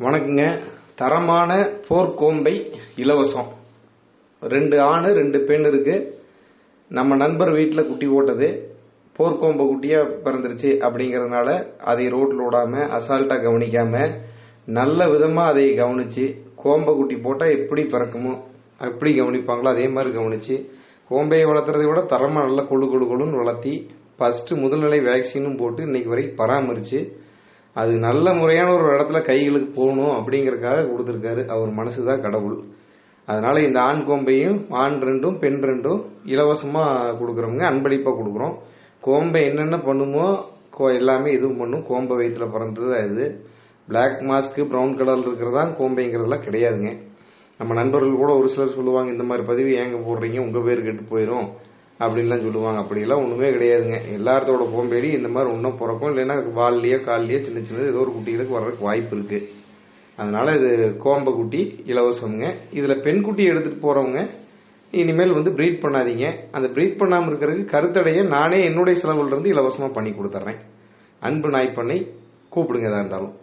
வணக்கங்க. தரமான போர்க்கோம்பை இலவசம். ரெண்டு ஆண் ரெண்டு பெண் இருக்கு. நம்ம நண்பர் வீட்டில் குட்டி போட்டது. போர்க்கோம்பை குட்டியா பிறந்துருச்சு அப்படிங்கிறதுனால அதை ரோட்டில் விடாம அசால்ட்டா கவனிக்காம நல்ல விதமா அதை கவனிச்சு கோம்பை குட்டி போட்டா எப்படி பிறக்குமோ எப்படி கவனிப்பாங்களோ அதே மாதிரி கவனிச்சு கோம்பையை வளர்த்துறதை விட தரமாக நல்லா கொழு கொழு கொழுன்னு வளர்த்தி ஃபஸ்ட்டு முதல்நிலை வேக்சினும் போட்டு இன்னைக்கு வரை பராமரித்து அது நல்ல முறையான ஒரு இடத்துல கைகளுக்கு போகணும் அப்படிங்கிறதுக்காக கொடுத்துருக்காரு. அவர் மனசுதான் கடவுள். அதனால இந்த ஆண் கோம்பையும் ஆண் ரெண்டும் பெண் ரெண்டும் இலவசமா கொடுக்குறவங்க அன்பளிப்பா கொடுக்குறோம். கோம்பை என்னென்ன பண்ணுமோ கோ- எல்லாமே இதுவும் பண்ணும். கோம்பை வயிற்றுல பிறந்தது தான் இது. பிளாக் மாஸ்க்கு ப்ரௌன் கலரில் இருக்கிறதா கோம்பைங்கிறதெல்லாம் கிடையாதுங்க. நம்ம நண்பர்கள் கூட ஒரு சிலர் சொல்லுவாங்க இந்த மாதிரி பதிவு ஏங்க போடுறீங்க? உங்க பேர் கெட்டு போயிடும் அப்படின்லாம் சொல்லுவாங்க. அப்படிலாம் ஒண்ணுமே கிடையாதுங்க. எல்லாத்தோட கோம்பேடி இந்த மாதிரி ஒன்றும் பிறக்கும். இல்லைன்னா வால்லையோ கால்லையோ சின்ன சின்னது ஏதோ ஒரு குட்டிகளுக்கு வர்றதுக்கு வாய்ப்பு இருக்கு. அதனால இது கோம்ப குட்டி இலவசம்ங்க. இதுல பெண் குட்டி எடுத்துட்டு போறவங்க இனிமேல் வந்து ப்ரீட் பண்ணாதீங்க. அந்த ப்ரீட் பண்ணாமல் இருக்கிறதுக்கு கருத்தடைய நானே என்னுடைய செலவுல இருந்து இலவசமாக பண்ணி கொடுத்துட்றேன் அன்பு நாய் பண்ணி கூப்பிடுங்க எதாக இருந்தாலும்.